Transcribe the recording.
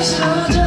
있어줘